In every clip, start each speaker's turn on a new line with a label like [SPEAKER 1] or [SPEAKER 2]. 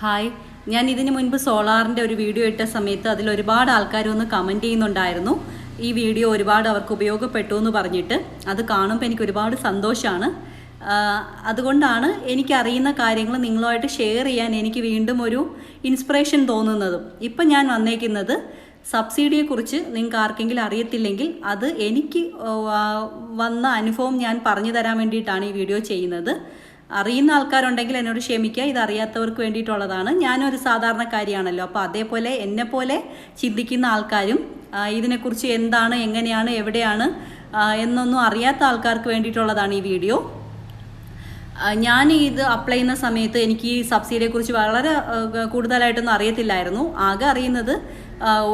[SPEAKER 1] Hi. ഞാൻ ഇതിനു മുൻപ് സോളാറിന്റെ ഒരു വീഡിയോ ഇട്ട സമയത്ത് അതിൽ ഒരുപാട് ആൾക്കാർ ഒന്ന് കമന്റ് ചെയ്യുന്നുണ്ടായിരുന്നു. ഈ വീഡിയോ ഒരുപാട് അവർക്ക് ഉപയോഗപ്പെട്ടു എന്ന് പറഞ്ഞിട്ട് അത് കാണുമ്പോൾ എനിക്ക് ഒരുപാട് സന്തോഷമാണ് അതുകൊണ്ടാണ് എനിക്കറിയുന്ന കാര്യങ്ങൾ നിങ്ങളുമായിട്ട് ഷെയർ ചെയ്യാൻ എനിക്ക് വീണ്ടും ഒരു ഇൻസ്പിറേഷൻ തോന്നുന്നതും. ഇപ്പം ഞാൻ വന്നേക്കുന്നത് സബ്സിഡിയെക്കുറിച്ച് നിങ്ങൾക്ക് ആർക്കെങ്കിലും അറിയത്തില്ലെങ്കിൽ അത് എനിക്ക് വന്ന അനുഭവം ഞാൻ പറഞ്ഞു തരാൻ വേണ്ടിയിട്ടാണ് ഈ വീഡിയോ ചെയ്യുന്നത്. അറിയുന്ന ആൾക്കാരുണ്ടെങ്കിൽ എന്നോട് ക്ഷമിക്കുക. ഇത് അറിയാത്തവർക്ക് വേണ്ടിയിട്ടുള്ളതാണ്. ഞാനൊരു സാധാരണക്കാരിയാണല്ലോ. അപ്പോൾ അതേപോലെ എന്നെപ്പോലെ ചിന്തിക്കുന്ന ആൾക്കാരും ഇതിനെക്കുറിച്ച് എന്താണ് എങ്ങനെയാണ് എവിടെയാണ് എന്നൊന്നും അറിയാത്ത ആൾക്കാർക്ക് വേണ്ടിയിട്ടുള്ളതാണ് ഈ വീഡിയോ. ഞാൻ ഇത് അപ്ലൈ ചെയ്യുന്ന സമയത്ത് എനിക്ക് ഈ സബ്സിഡിയെ കുറിച്ച് വളരെ കൂടുതലായിട്ടൊന്നും അറിയത്തില്ലായിരുന്നു. ആകെ അറിയുന്നത്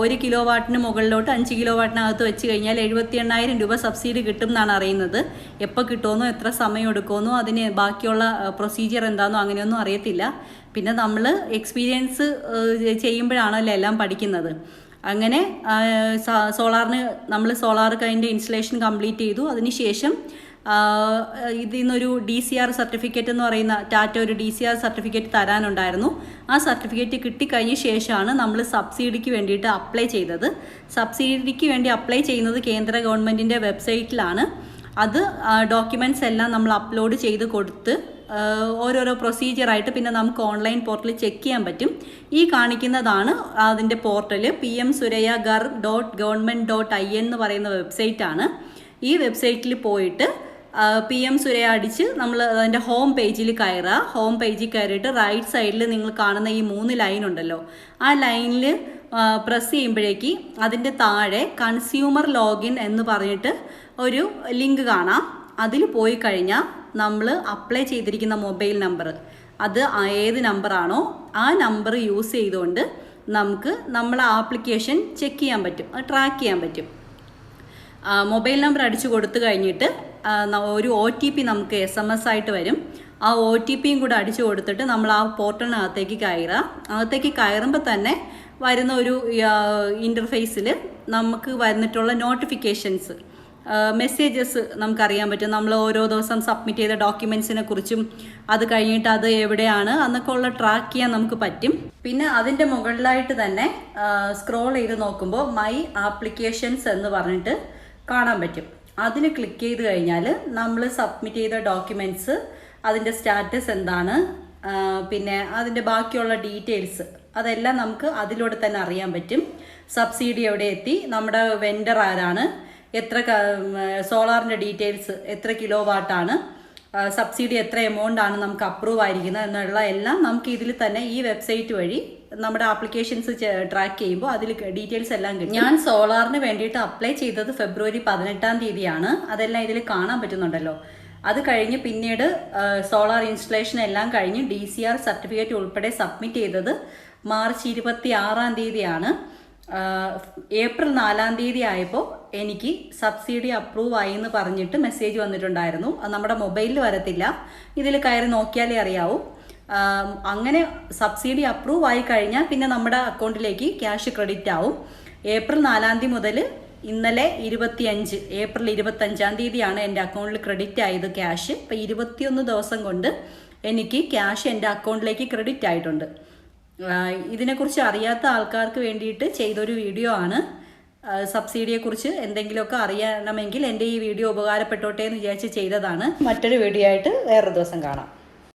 [SPEAKER 1] ഒരു കിലോ വാട്ടിന് മുകളിലോട്ട് അഞ്ച് കിലോ വാട്ടിനകത്ത് വെച്ച് കഴിഞ്ഞാൽ എഴുപത്തി എണ്ണായിരം രൂപ സബ്സിഡി കിട്ടും എന്നാണ് അറിയുന്നത്. എപ്പോൾ കിട്ടുമെന്നോ എത്ര സമയം എടുക്കുമെന്നോ അതിന് ബാക്കിയുള്ള പ്രൊസീജിയർ എന്താണെന്നോ അങ്ങനെയൊന്നും അറിയത്തില്ല. പിന്നെ നമ്മൾ എക്സ്പീരിയൻസ് ചെയ്യുമ്പോഴാണല്ലോ എല്ലാം പഠിക്കുന്നത്. അങ്ങനെ സോളാറിന് നമ്മൾ സോളാർ അതിന്റെ ഇൻസ്റ്റലേഷൻ കംപ്ലീറ്റ് ചെയ്തു. അതിനുശേഷം ഇതിൽ നിന്നൊരു ഡി സി ആർ സർട്ടിഫിക്കറ്റ് എന്ന് പറയുന്ന ടാറ്റ ഒരു ഡി സി ആർ സർട്ടിഫിക്കറ്റ് തരാനുണ്ടായിരുന്നു. ആ സർട്ടിഫിക്കറ്റ് കിട്ടിക്കഴിഞ്ഞ ശേഷമാണ് നമ്മൾ സബ്സിഡിക്ക് വേണ്ടിയിട്ട് അപ്ലൈ ചെയ്തത്. സബ്സിഡിക്ക് വേണ്ടി അപ്ലൈ ചെയ്യുന്നത് കേന്ദ്ര ഗവൺമെന്റിന്റെ വെബ്സൈറ്റിലാണ്. അത് ഡോക്യുമെന്റ്സ് എല്ലാം നമ്മൾ അപ്ലോഡ് ചെയ്ത് കൊടുത്ത് ഓരോരോ പ്രൊസീജിയറായിട്ട് പിന്നെ നമുക്ക് ഓൺലൈൻ പോർട്ടലിൽ ചെക്ക് ചെയ്യാൻ പറ്റും. ഈ കാണിക്കുന്നതാണ് അതിന്റെ portal P M Surya Ghar dot government dot I എന്ന് പറയുന്ന വെബ്സൈറ്റാണ് ഈ വെബ്സൈറ്റിൽ പോയിട്ട് പി എം സുരയ അടിച്ച് നമ്മൾ അതിന്റെ ഹോം പേജിൽ കയറുക ഹോം പേജിൽ കയറിയിട്ട് റൈറ്റ് സൈഡിൽ നിങ്ങൾ കാണുന്ന ഈ മൂന്ന് ലൈൻ ഉണ്ടല്ലോ. ആ ലൈനിൽ പ്രസ് ചെയ്യുമ്പോഴേക്ക് അതിന്റെ താഴെ കൺസ്യൂമർ ലോഗിൻ എന്ന് പറഞ്ഞിട്ട് ഒരു ലിങ്ക് കാണാം. അതിൽ പോയി കഴിഞ്ഞാൽ നമ്മൾ അപ്ലൈ ചെയ്തിരിക്കുന്ന മൊബൈൽ നമ്പർ അത് ഏത് നമ്പറാണോ ആ നമ്പർ യൂസ് ചെയ്തുകൊണ്ട് നമുക്ക് നമ്മളെ ആപ്ലിക്കേഷൻ ചെക്ക് ചെയ്യാൻ പറ്റും ട്രാക്ക് ചെയ്യാൻ പറ്റും. മൊബൈൽ നമ്പർ അടിച്ചു കൊടുത്തു കഴിഞ്ഞിട്ട് ഒരു ഒ ടി പി നമുക്ക് എസ് എം എസ് ആയിട്ട് വരും. ആ ഒ ടി പിയും കൂടെ അടിച്ചു കൊടുത്തിട്ട് നമ്മൾ ആ പോർട്ടലിനകത്തേക്ക് കയറുക. അകത്തേക്ക് കയറുമ്പോൾ തന്നെ വരുന്ന ഒരു ഇന്റർഫേസിൽ നമുക്ക് വന്നിട്ടുള്ള നോട്ടിഫിക്കേഷൻസ് മെസ്സേജസ് നമുക്കറിയാൻ പറ്റും. നമ്മൾ ഓരോ ദിവസം സബ്മിറ്റ് ചെയ്ത ഡോക്യുമെൻസിനെ കുറിച്ചും അത് കഴിഞ്ഞിട്ട് അത് എവിടെയാണ് എന്നൊക്കെ ഉള്ള ട്രാക്ക് ചെയ്യാൻ നമുക്ക് പറ്റും. പിന്നെ അതിന്റെ മുകളിലായിട്ട് തന്നെ സ്ക്രോൾ ചെയ്ത് നോക്കുമ്പോൾ മൈ ആപ്ലിക്കേഷൻസ് എന്ന് പറഞ്ഞിട്ട് കാണാൻ പറ്റും. അതിൽ ക്ലിക്ക് ചെയ്ത് കഴിഞ്ഞാൽ നമ്മൾ സബ്മിറ്റ് ചെയ്ത ഡോക്യുമെന്റ്സ് അതിന്റെ സ്റ്റാറ്റസ് എന്താണ് പിന്നെ അതിന്റെ ബാക്കിയുള്ള ഡീറ്റെയിൽസ് അതെല്ലാം നമുക്ക് അതിലൂടെ തന്നെ അറിയാൻ പറ്റും. സബ്സിഡി എവിടെ എത്തി നമ്മുടെ വെൻഡർ ആരാണ് എത്ര സോളാറിന്റെ ഡീറ്റെയിൽസ് എത്ര കിലോ വാട്ടാണ് സബ്സിഡി എത്ര എമൗണ്ട് ആണ് നമുക്ക് അപ്രൂവ് ആയിരിക്കുന്നത് എന്നുള്ള എല്ലാം നമുക്ക് ഇതിൽ തന്നെ ഈ വെബ്സൈറ്റ് വഴി നമ്മുടെ ആപ്ലിക്കേഷൻസ് ട്രാക്ക് ചെയ്യുമ്പോൾ അതിൽ ഡീറ്റെയിൽസ് എല്ലാം കിട്ടും. ഞാൻ സോളാറിന് വേണ്ടിയിട്ട് അപ്ലൈ ചെയ്തത് ഫെബ്രുവരി പതിനെട്ടാം തീയതിയാണ്. അതെല്ലാം ഇതിൽ കാണാൻ പറ്റുന്നുണ്ടല്ലോ. അത് കഴിഞ്ഞ് പിന്നീട് സോളാർ ഇൻസ്റ്റലേഷൻ എല്ലാം കഴിഞ്ഞ് ഡി സി ആർ സർട്ടിഫിക്കറ്റ് ഉൾപ്പെടെ സബ്മിറ്റ് ചെയ്തത് മാർച്ച് ഇരുപത്തി ആറാം തീയതിയാണ്. ഏപ്രിൽ നാലാം തീയതി ആയപ്പോൾ എനിക്ക് സബ്സിഡി അപ്രൂവ് ആയി എന്ന് പറഞ്ഞിട്ട് മെസ്സേജ് വന്നിട്ടുണ്ടായിരുന്നു. അത് നമ്മുടെ മൊബൈലിൽ വരത്തില്ല. ഇതിൽ കയറി നോക്കിയാലേ അറിയാവൂ. അങ്ങനെ സബ്സിഡി അപ്രൂവ് ആയി കഴിഞ്ഞാൽ പിന്നെ നമ്മുടെ അക്കൗണ്ടിലേക്ക് ക്യാഷ് ക്രെഡിറ്റ് ആവും. ഏപ്രിൽ നാലാം തീയതി മുതൽ ഇന്നലെ ഇരുപത്തിയഞ്ച് ഏപ്രിൽ ഇരുപത്തഞ്ചാം തീയതിയാണ് എന്റെ അക്കൗണ്ടിൽ ക്രെഡിറ്റ് ആയത് ക്യാഷ് ഇപ്പം ഇരുപത്തിയൊന്ന് ദിവസം കൊണ്ട് എനിക്ക് ക്യാഷ് എന്റെ അക്കൗണ്ടിലേക്ക് ക്രെഡിറ്റ് ആയിട്ടുണ്ട്. ഇതിനെക്കുറിച്ച് അറിയാത്ത ആൾക്കാർക്ക് വേണ്ടിയിട്ട് ചെയ്തൊരു വീഡിയോ ആണ്. സബ്സിഡിയെക്കുറിച്ച് എന്തെങ്കിലുമൊക്കെ അറിയണമെങ്കിൽ എന്റെ ഈ വീഡിയോ ഉപകാരപ്പെട്ടോട്ടെ എന്ന് വിചാരിച്ച് ചെയ്തതാണ്. മറ്റൊരു വീഡിയോ ആയിട്ട് വേറൊരു ദിവസം കാണാം.